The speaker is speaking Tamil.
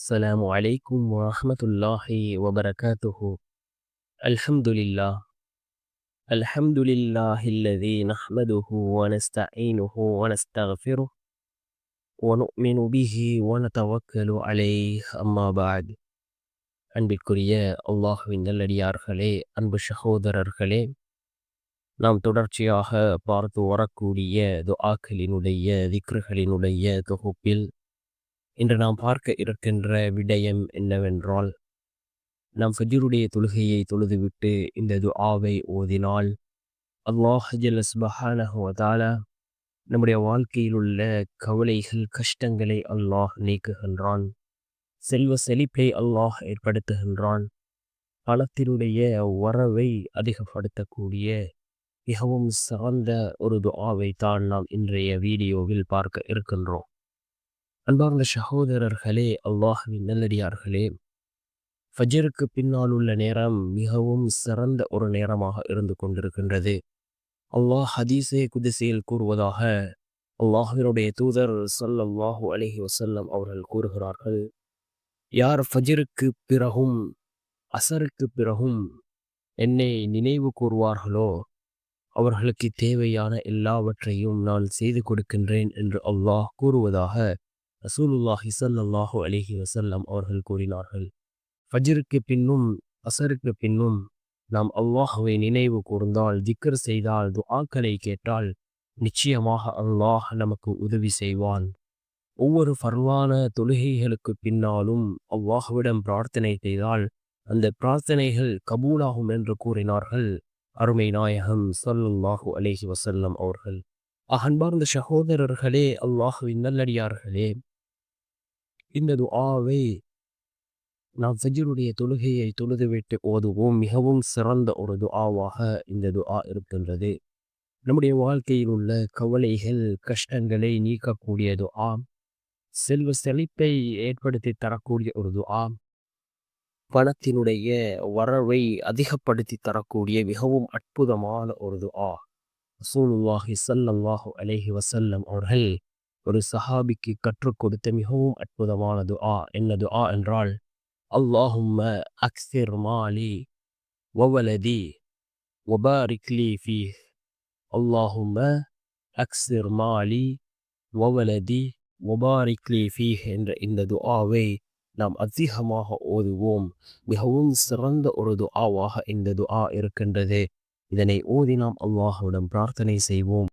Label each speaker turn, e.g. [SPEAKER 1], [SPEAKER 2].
[SPEAKER 1] السلام عليكم ورحمة الله وبركاته الحمد لله الحمد لله الذي نحمده ونستعينه ونستغفره ونؤمن به ونتوكل عليه أما بعد அன்பிற்குரிய அல்லாஹுவின் நல்லடியார்களே அன்பு சகோதரர்களே நாம் தொடர்ச்சியாக பார்த்து வரக்கூடிய துஆக்களினுடைய திக்ருகளினுடைய தொகுப்பில் இன்று நாம் பார்க்க இருக்கின்ற விடயம் என்னவென்றால் நாம் ஃபஜீருடைய தொழுகையை தொழுதுவிட்டு இந்த துஆவை ஓதினால் அல்லாஹ் ஜல்லஸ்பஹானஹு நம்முடைய வாழ்க்கையில் உள்ள கவலைகள் கஷ்டங்களை அல்லாஹ் நீக்குகின்றான். செல்வ செழிப்பை அல்லாஹ் ஏற்படுத்துகின்றான். பணத்தினுடைய வரவை அதிகப்படுத்தக்கூடிய மிகவும் சார்ந்த ஒரு துஆவை தான் நாம் இன்றைய வீடியோவில் பார்க்க இருக்கின்றோம். அன்பார்ந்த சகோதரர்களே அல்லாஹுவின் நல்லடியார்களே ஃபஜருக்கு பின்னால் உள்ள நேரம் மிகவும் சிறந்த ஒரு நேரமாக இருந்து கொண்டிருக்கின்றது. அல்லாஹ் ஹதீஸே குதிசையில் கூறுவதாக அல்லாஹினுடைய தூதர் சல்லாஹூ அலஹி வசல்லம் அவர்கள் கூறுகிறார்கள். யார் ஃபஜருக்கு பிறகும் அசருக்கு பிறகும் என்னை நினைவு கூறுவார்களோ அவர்களுக்கு தேவையான எல்லாவற்றையும் நான் செய்து கொடுக்கின்றேன் என்று அல்லாஹ் கூறுவதாக ரசூலுல்லாஹி சல்லாஹு அலிஹி வசல்லம் அவர்கள் கூறினார்கள் ஃபஜ்ருக்கு பின்னும் அசருக்கு பின்னும் நாம் அல்லாஹுவை நினைவு கூர்ந்தால் திக்கர் செய்தால் துஆக்களை கேட்டால் நிச்சயமாக அல்லாஹ் நமக்கு உதவி செய்வான். ஒவ்வொரு ஃபர்வான தொழுகைகளுக்கு பின்னாலும் அல்லாஹுவிடம் பிரார்த்தனை செய்தால் அந்த பிரார்த்தனைகள் கபூலாகும் என்று கூறினார்கள் அருமை நாயகம் சல்லுல்லாஹு அலேஹி வசல்லம் அவர்கள். அகன்பார்ந்த சகோதரர்களே அல்லாஹுவின் நல்லடியார்களே இந்த துஆவை நாம் ஃபஜ்ருடைய தொழுகையை தொழுதுவிட்டு ஓதுவோம். மிகவும் சிறந்த ஒரு துஆவாக இந்த துஆ இருக்கின்றது. நம்முடைய வாழ்க்கையில் உள்ள கவலைகள் கஷ்டங்களை நீக்கக்கூடிய துஆ செல்வ செழிப்பை ஏற்படுத்தி தரக்கூடிய ஒரு துஆ பணத்தினுடைய வரவை அதிகப்படுத்தி தரக்கூடிய மிகவும் அற்புதமான ஒரு துஆ. ரசூலுல்லாஹி ஸல்லல்லாஹு அலைஹி வசல்லம் அவர்கள் ஒரு சஹாபிக்கு கற்றுக் கொடுத்த மிகவும் அற்புதமான துஆ என்ன துஆ என்றால் அல்லாஹும்ம அக்சிர் மாலி வவலதி ஒபாரிக்லி லீ ஃபீஹ் அல்லாஹும்ம மாலி வவலதி ஒபாரிக்லி லீ என்ற இந்த துஆவை நாம் அதிகமாக ஓதுவோம். மிகவும் சிறந்த ஒரு துஆவாக இந்த துஆ இருக்கின்றது. இதனை ஓதி நாம் அல்லாஹுடன் பிரார்த்தனை செய்வோம்.